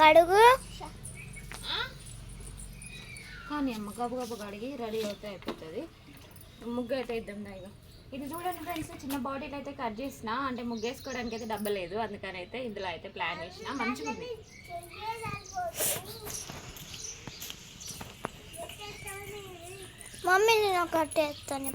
కడుగు. కానీ అమ్మ గబు గబు కడిగి రెడీ అవుతే అయిపోతుంది. ముగ్గు అయితే ఇద్దాం ఇక ఇది చూడండి ఫ్రెండ్స్ చిన్న బాడీలో అయితే కట్ చేసిన అంటే ముగ్గు వేసుకోవడానికి అయితే డబ్బు లేదు అందుకని అయితే ఇందులో అయితే ప్లాన్ చేసిన. మంచిగా ఉంది మమ్మీ నేను ఒకటి వేస్తాను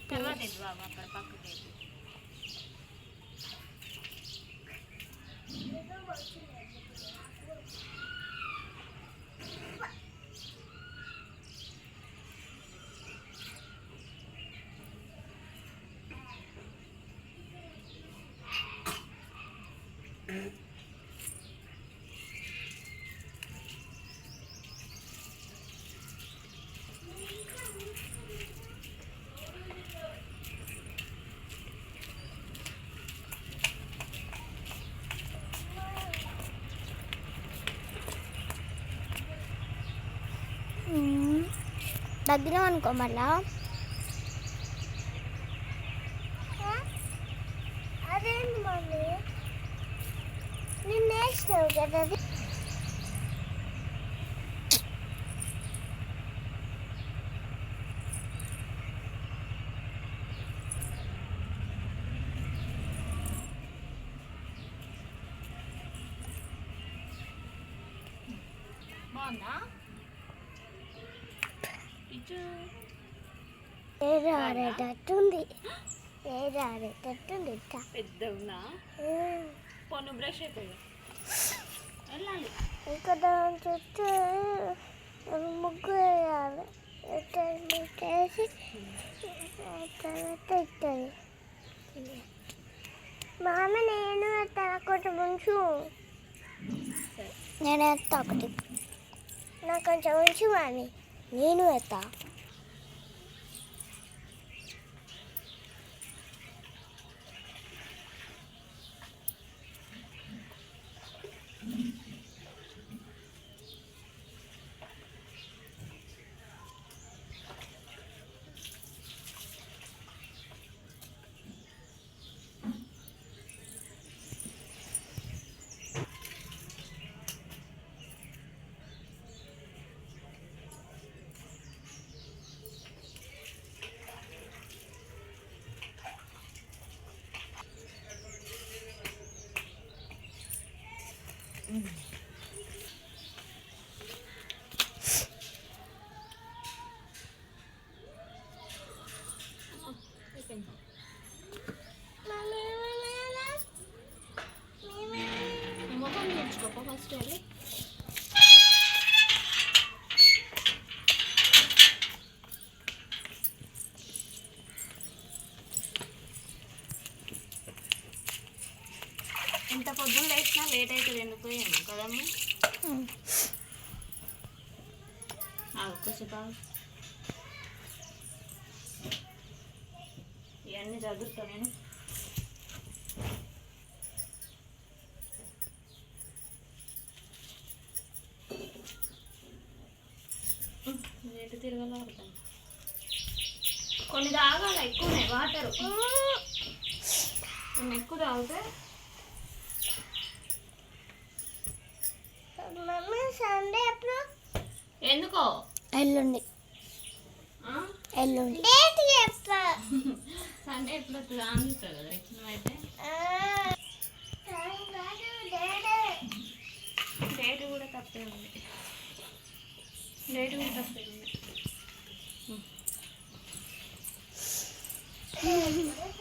దగ్గర అనుకో మళ్ళా. అదేంటి మమ్మీ? నిన్న వేసినావు కదా బాగుందా? ఇటు ఏది ఆడేటట్టుంది ఏది ఆడేటట్టుంది ఇట్ట. పెద్ద ఉన్నా. పొన్ను బ్రష్ అయిపోయి వెళ్ళాలి. ఇంకా దాని చుట్టూ ముగ్గు వేయాలి. ఆ తర్వాత ఇస్తుంది మామ నేను తనకొకటి ఉంచు. నేను ఒకటి. నాకు కొంచెం ఉంచు మామి. నేను ఎత్తా ముఖం తెచ్చుకోప ఫస్ట్ వెళ్ళి ఇంత లేచినా లేట్ అవుతుంది ఎందుకు ఏమో కదమ్మా? ఆగు. ఇవన్నీ చదువుతా నేను. ఎటు తిరగాలో అర్థం కొన్ని తాగాల ఎక్కువనే? వాటర్. కొన్ని ఎక్కువ తాగితే మమ్మీ సండే ఎప్పుడు? ఎందుకో? ఎల్లుండి. ఆ? ఎల్లుండి. డేట్ చెప్పా. సండే ఎప్పుడు వస్తుంది కదా డేట్ కూడా తప్పే ఉంది. డేట్ కూడా తప్పే ఉంది.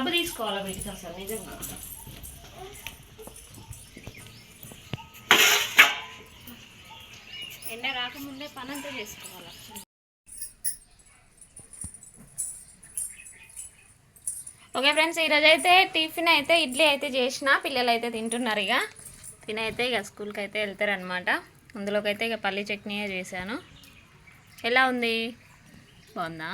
ఒక తీసుకోవాలి వీటికి అసలు నిజంగా. ఎండ రాకముందే పనంతా చేసుకోవాలి? ఓకే ఫ్రెండ్స్ ఈరోజు అయితే టిఫిన్ అయితే ఇడ్లీ అయితే చేసిన పిల్లలు అయితే తింటున్నారు ఇక. తినైతే ఇక స్కూల్కి అయితే వెళ్తారనమాట అందులోకి అయితే ఇక పల్లి చట్నీయే చేశాను. ఎలా ఉంది? బాగుందా?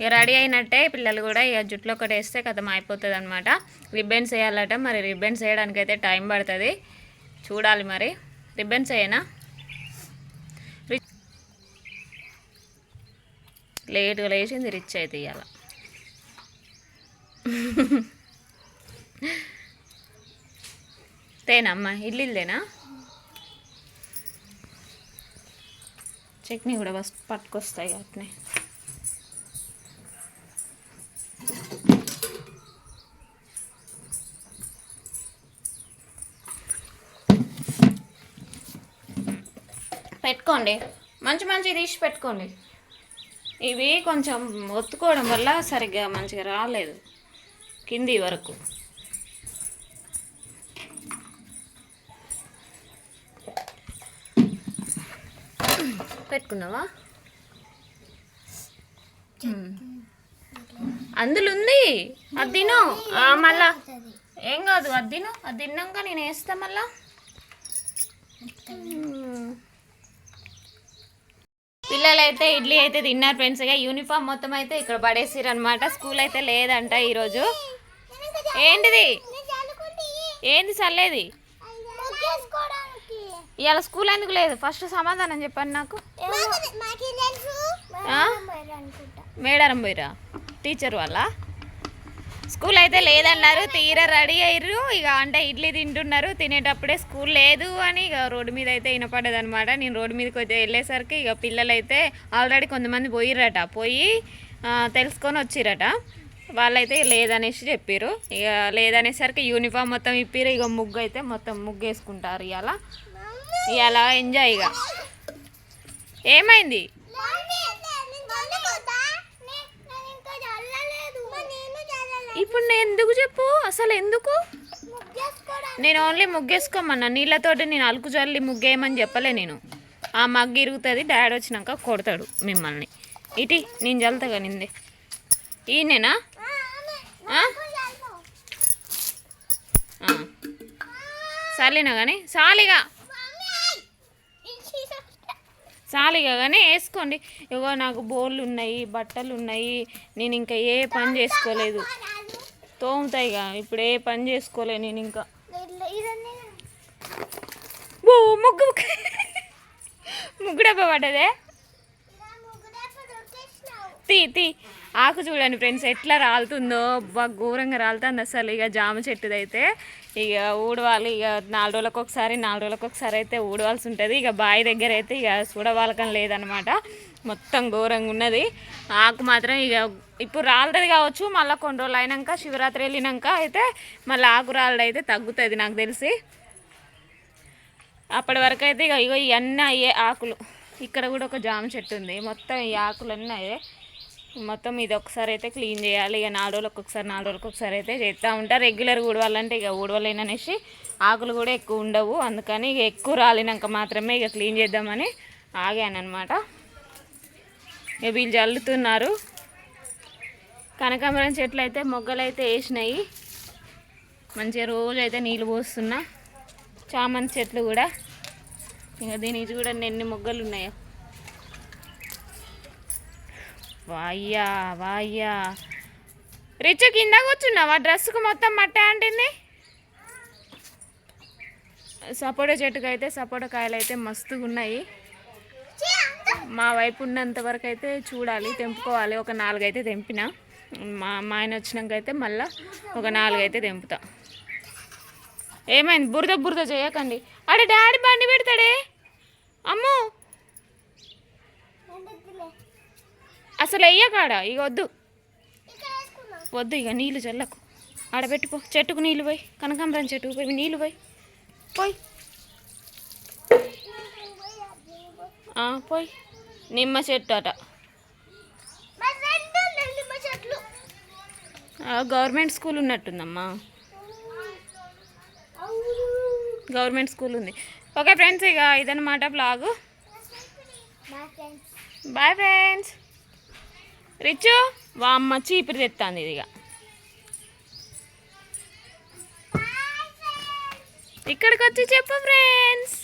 ఇక రెడీ అయినట్టే పిల్లలు కూడా ఇక జుట్లో ఒకటి వేస్తే కథం అయిపోతుంది అనమాట రిబ్బన్స్ వేయాలట మరి రిబ్బన్స్ వేయడానికి అయితే టైం పడుతుంది. చూడాలి మరి. రిబ్బన్స్ వేయనా? రిచ్ లేటుగా లేచింది రిచ్ అయితే ఇవాళ తేనమ్మా ఇల్లుదేనా చట్నీ కూడా బస్ పట్టుకొస్తాయి అట్నే. పెట్టుకోండి. మంచి మంచి తీసి పెట్టుకోండి. ఇవి కొంచెం ఒత్తుకోవడం వల్ల సరిగ్గా మంచిగా రాలేదు. కింది వరకు. పెట్టుకున్నావా? అందులో ఉంది అది తిను. మళ్ళా. ఏం కాదు అది తిను. అది తిన్నాక నేను వేస్తా మళ్ళా. మ్మ్. పిల్లలు అయితే ఇడ్లీ అయితే తిన్నారు ఫ్రెండ్స్. ఇక యూనిఫామ్ మొత్తం అయితే ఇక్కడ పడేసిరు అనమాట స్కూల్ అయితే లేదంట ఈరోజు. ఏంటిది? ఏంది చల్లేది ఇవాళ స్కూల్ ఎందుకు లేదు? ఫస్ట్ సమాధానం చెప్పండి నాకు. మేడారం పోయిరా? టీచర్ వాళ్ళ? స్కూల్ అయితే లేదన్నారు తీరా రెడీ అయ్యారు ఇక అంటే ఇడ్లీ తింటున్నారు తినేటప్పుడే స్కూల్ లేదు అని ఇక రోడ్డు మీద అయితే వినపడేది అనమాట నేను రోడ్డు మీదకి వచ్చి వెళ్ళేసరికి ఇక పిల్లలు అయితే ఆల్రెడీ కొంతమంది పోయిరట పోయి తెలుసుకొని వచ్చిరట వాళ్ళైతే లేదనేసి చెప్పారు ఇక లేదనేసరికి యూనిఫామ్ మొత్తం ఇప్పారు ఇక ముగ్గు అయితే మొత్తం ముగ్గు వేసుకుంటారు ఇవాళ ఇవాళ ఎంజాయ్ ఇక. ఏమైంది? ఇప్పుడు నేను ఎందుకు చెప్పు? అసలు ఎందుకు? నేను ఓన్లీ ముగ్గేసుకోమన్నా. నీళ్ళతోటి నేను అలుకు జల్లి ముగ్గేయమని చెప్పలే నేను. ఆ మగ్గు ఇరుగుతుంది డాడీ వచ్చినాక కొడతాడు మిమ్మల్ని. ఇటీ నేను జల్తా నింది. ఈయనేనా? సర్లేనా కానీ సాలిగా. చాలిగా కానీ వేసుకోండి. ఇగో నాకు బోళ్ళు ఉన్నాయి బట్టలు ఉన్నాయి నేను ఇంకా ఏ పని చేసుకోలేదు. తోముతాయి ఇక ఇప్పుడు ఏ పని చేసుకోలే నేను ఇంకా. ఓ ముగ్గు ముగ్గు. డబ్బా పడ్డదే? తీ తీ. ఆకు చూడండి ఫ్రెండ్స్ ఎట్లా రాలుతుందో. బాగా ఘోరంగా రాలుతుంది అసలు. ఇక జామ చెట్టుదైతే ఇక ఊడవాలి. ఇక నాలుగు రోజులకు ఒకసారి నాలుగు రోజులకు ఒకసారి అయితే ఊడవాల్సి ఉంటుంది. ఇక బావి దగ్గర అయితే ఇక చూడవాలకం లేదనమాట మొత్తం ఘోరంగా ఉన్నది. ఆకు మాత్రం ఇక ఇప్పుడు రాలుతుంది కావచ్చు. మళ్ళీ కొన్ని రోజులు అయినాక శివరాత్రి వెళ్ళినాక అయితే మళ్ళీ ఆకు రాలడం అయితే తగ్గుతుంది నాకు తెలిసి. అప్పటి వరకు అయితే ఇక ఇగో ఇవన్నీ అయ్యే ఆకులు. ఇక్కడ కూడా ఒక జామ చెట్టు ఉంది. మొత్తం ఈ ఆకులన్నీ అయ్యే మొత్తం ఇది ఒకసారి అయితే క్లీన్ చేయాలి. ఇక నాలుగు రోజులకు ఒకసారి నాలుగు రోజులకు ఒకసారి అయితే చేస్తూ ఉంటా. రెగ్యులర్ ఊడవాలంటే ఇక ఊడవలేననేసి ఆకులు కూడా ఎక్కువ ఉండవు. అందుకని ఇక ఎక్కువ రాలినాక మాత్రమే ఇక క్లీన్ చేద్దామని ఆగాను అనమాట ఇక వీళ్ళు జల్లుతున్నారు. కనకాంబరం చెట్లు అయితే మొగ్గలు అయితే వేసినాయి. మంచిగా రోజు అయితే నీళ్ళు పోస్తున్నా. చామంతి చెట్లు కూడా. ఇంకా దీనికి చూడండి ఎన్ని మొగ్గలు ఉన్నాయో. వాయ్యా వాయ్యా. రిచ్ కింద కూర్చున్నావా? డ్రెస్కు మొత్తం మట్ట అంటింది? సపోటా చెట్టుకు అయితే సపోటా కాయలు అయితే మస్తుగా ఉన్నాయి మా వైపు ఉన్నంత వరకు అయితే చూడాలి తెంపుకోవాలి. ఒక నాలుగైతే తెంపిన. మా మా ఆయన వచ్చినాక అయితే మళ్ళీ ఒక నాలుగైతే తెంపుతా. ఏమైంది? బురద బురద చేయకండి. అడే డాడీ బండి పెడతాడే? అమ్మో! అసలు వెయ్యకాడ ఇక వద్దు వద్దు ఇక నీళ్ళు చల్లకు. ఆడబెట్టుకో చెట్టుకు నీళ్ళు పోయి కనకాంబరం చెట్టుకు పోయి నీళ్ళు పోయి. పోయి. పోయి. నిమ్మ చెట్టు అట. గవర్నమెంట్ స్కూల్ ఉన్నట్టుందమ్మా. గవర్నమెంట్ స్కూల్ ఉంది. ఓకే ఫ్రెండ్స్ ఇక ఇదన్నమాట బ్లాగు. Bye friends. రిచు వామ్మ చీపిరి తెత్తాంది ఇది ఇక ఇక్కడికి వచ్చి చెప్పు ఫ్రెండ్స్